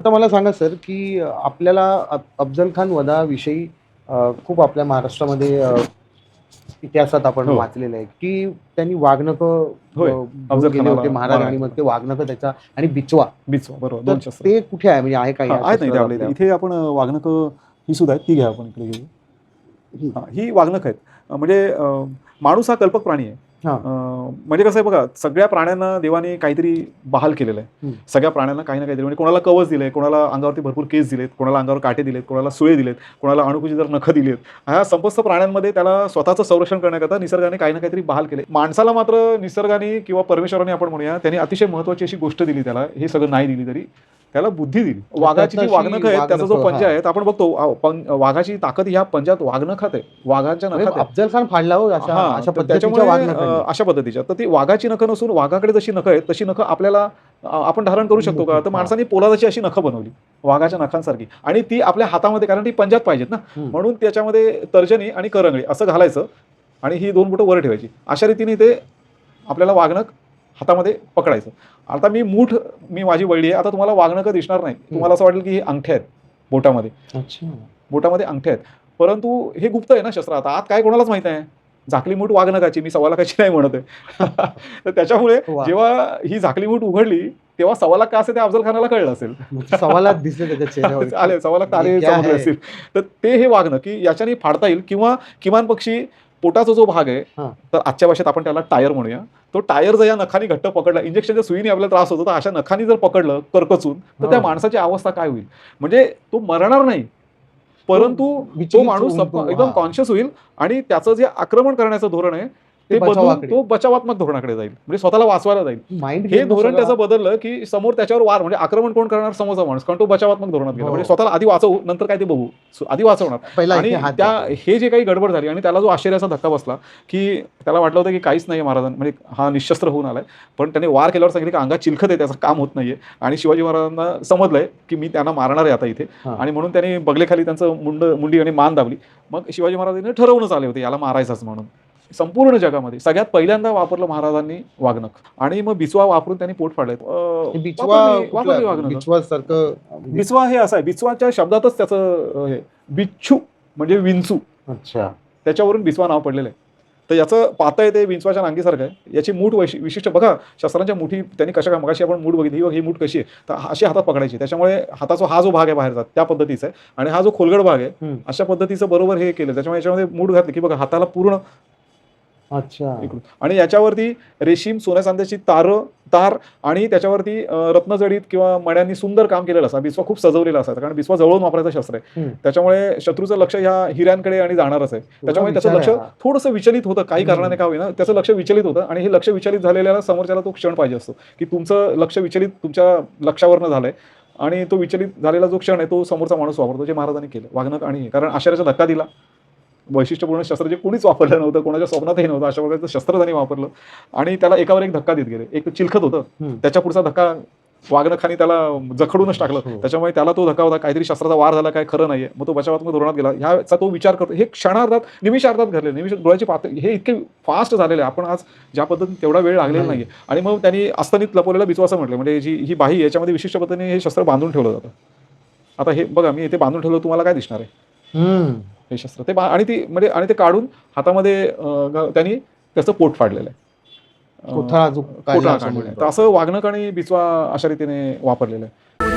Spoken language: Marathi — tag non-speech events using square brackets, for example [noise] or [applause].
आता मला सांगा सर की आपल्याला अफ- अफजल खान वधाविषयी खूप आपल्या महाराष्ट्रामध्ये इतिहासात आपण हो. वाचलेलं आहे की त्यांनी खानाला होते महाराज. आणि. मग ते वाघनक त्याचा आणि बिचवा. बिचवा बरोबर. ते कुठे आहे? म्हणजे आहे आपल्या इथे. आपण वाघनक ही सुद्धा आहेत. ती घ्या आपण इकडे घेऊ हा, वाघनक आहेत. म्हणजे माणूस हा कल्पक प्राणी आहे. म्हणजे कसं आहे बघा सगळ्या प्राण्यांना देवाने काहीतरी बहाल केलेलं आहे. सगळ्या प्राण्यांना काही ना काहीतरी म्हणजे कोणाला कवच दिले कोणाला अंगावरती भरपूर केस दिलेत कोणाला अंगावर काटे दिलेत कोणाला सुळे दिलेत कोणाला अणुकुची जर नखं दिलेत ह्या समस्त प्राण्यांमध्ये त्याला स्वतःचं संरक्षण करण्याकरता निसर्गाने काही ना काहीतरी बहाल केले. माणसाला मात्र निसर्गाने किंवा परमेश्वराने आपण म्हणूया त्यांनी अतिशय महत्वाची अशी गोष्ट दिली त्याला हे सगळं नाही दिली तरी. त्याला बुद्धी दिली वाघाची जी वाघनख आहे त्याचा जो वाघनखं, पंजा हा. आहे आपण बघतो वाघाची ताकद ह्या पंजात वाघनखात आहे वाघाच्या नखात आहे. अफजल खान फाडला हो अशा हा, अशा तर पद्धतीच्या त्याच्यामुळे. अ, अशा पद्धतीच्या तर ती वाघाची नखं नसून वाघाकडे जशी नखं आहेत तशी नखं आपल्याला अ, आपण धारण करू शकतो का तर हा. माणसाने पोलादाची अशी नखं बनवली वाघाच्या नखांसारखी आणि ती आपल्या हातामध्ये कारण ती पंजात पाहिजेत ना हम्म. म्हणून त्याच्यामध्ये तर्जनी आणि करंगळी असं घालायचं आणि ही दोन बोटं वर ठेवायची अशा रीतीने ते आपल्याला वाघनक हातामध्ये पकडायचं. आता मी मूठ मी माझी वळली आहे. आता तुम्हाला वाघनकं दिसणार नाही. तुम्हाला असं वाटेल की ही अंगठ्या आहेत बोटामध्ये. बोटामध्ये अंगठ्या आहेत. परंतु हे गुप्त आहे ना शस्त्र. आता आत काय कोणालाच माहीत आहे झाकली मूठ वाघनकाची मी सव्वा लाखाची नाही म्हणत आहे. [laughs] तर त्याच्यामुळे. जेव्हा ही झाकली मूठ उघडली तेव्हा सव्वा लाख का असेल ते अफजल खानाला कळलं असेल. म्हणजे सवालात दिसले चेहऱ्यावर आले? असतील तर ते हे वागणं की याच्याने फाडता येईल किंवा किमान पक्षी पोटाचा जो भाग आहे. तर आजच्या भाषेत आपण त्याला टायर म्हणूया तो टायर जर या नखानी घट्ट पकडला इंजेक्शनच्या सुईने आपल्याला त्रास होतो तर अशा नखानी जर पकडलं करकचून तर त्या. माणसाची अवस्था काय होईल म्हणजे तो मरणार नाही परंतु तो माणूस एकदम. कॉन्शियस होईल आणि त्याचं जे आक्रमण करण्याचं धोरण आहे ते बदलून. तो बचावात्मक धोरणाकडे जाईल. म्हणजे स्वतःला वाचवायला जाईल. माइंड हे धोरण त्याचं बदललं की समोर त्याच्यावर वार म्हणजे आक्रमण कोण करणार? समोरचा माणूस. कारण तो बचावात्मक धोरणात गेला. हो. म्हणजे स्वतःला आधी वाचवू नंतर काय ते बघू. आधी वाचवणार. आणि त्या. हे जे काही गडबड झाली आणि त्याला जो आश्चर्याचा धक्का बसला की त्याला वाटलं होतं की काहीच नाही महाराजां म्हणजे हा निशस्त्र होऊन आलाय. पण त्याने वार केल्यावर सांगितलं की अंगात चिलखत आहे त्याचं काम होत नाहीये. आणि शिवाजी महाराजांना समजलंय की मी त्यांना मारणार आहे आता इथे. आणि म्हणून त्यांनी बगलेखाली त्यांचं मुंड मुंडी आणि मान दाबली. मग शिवाजी महाराजांनी ठरवूनच आले होते याला मारायचंच म्हणून. संपूर्ण जगामध्ये सगळ्यात पहिल्यांदा वापरलं महाराजांनी वागणक. आणि मग बिचवा वापरून त्यांनी पोट फाडलंय. बिचवा सारखं हे असं आहे. बिचवाच्या शब्दातच त्याचं हे बिच्छू म्हणजे विंचू. अच्छा. त्याच्यावरून बिचवा नाव पडलेलं आहे. तर याचं पातं आहे ते विंचवाच्या नांगीसारखं आहे. याची मूठ वैशि विशिष्ट बघा शस्त्रांच्या मुठी त्यांनी कशा काय मगाशी आपण मूठ बघितली. ही बघ, ही मूठ कशी आहे. तर अशी हातात पकडायची. त्याच्यामुळे हाताचा हा जो भाग आहे बाहेरचा त्या पद्धतीचा आहे. आणि हा जो खोलगड भाग आहे. अशा पद्धतीचं बरोबर हे केलं. त्याच्यामुळे याच्यामध्ये मूठ घातली की बघा हाताला पूर्ण अच्छा. इकडून. आणि याच्यावरती रेशीम सोन्या चांद्याची तार तार आणि त्याच्यावरती रत्नजडीत किंवा मण्यांनी सुंदर काम केलेलं असा बिस्वा खूप सजवलेला असायचा कारण बिस्वा जवळून वापरायचं शस्त्र आहे. त्याच्यामुळे शत्रूचं लक्ष ह्या हिऱ्यांकडे आणि जाणारच आहे. त्याच्यामुळे त्याचं लक्ष. थोडंसं विचलित होतं. काही. कारणाने का होईना त्याचं लक्ष विचलित होतं. आणि हे लक्ष विचलित झालेल्याला समोरच्याला तो क्षण पाहिजे असतो. की तुमचं लक्ष विचलित तुमच्या लक्षावरनं झालंय. आणि तो विचलित झालेला जो क्षण आहे तो समोरचा माणूस वापरतो जे महाराजांनी केलं. वागणं आणि. कारण आश्चर्याचा धक्का दिला. वैशिष्ट्यपूर्ण शस्त्र जे कोणीच वापरलं नव्हतं कोणाच्या स्वप्नातही नव्हतं अशा प्रकारचं शस्त्र त्यांनी वापरलं. आणि त्याला एकावर एक धक्का देत गेले. एक चिलखत होतं. त्याच्या पुढचा धक्का वागणखानी त्याला जखडूनच टाकलं. हो. त्याच्यामुळे त्याला तो धक्का होता. काहीतरी शस्त्राचा वार झाला काय खरं नाहीये. मग तो बचावात्मक धोरणात गेला. ह्याचा तो विचार करतो. हे क्षणार्धात निमिषार्धात घडले निमिष डोळ्याची पात हे इतके फास्ट झालेले आहे. आपण आज ज्या पद्धतीने तेवढा वेळ लागलेला नाही. नाहीये. आणि मग त्यांनी अस्तनीत लपवलेला असं म्हटलं. म्हणजे जी ही बाही याच्यामध्ये विशिष्ट पद्धतीने हे शस्त्र बांधून ठेवलं जातं. आता हे बघा मी इथे बांधून ठेवलं तुम्हाला काय दिसणार आहे. हे शस्त्र. ते आणि ती म्हणजे आणि ते काढून हातामध्ये त्यांनी त्याचं पोट फाडलेलं आहे. असं वागणक आणि बिचवा अशा रीतीने वापरलेलं आहे.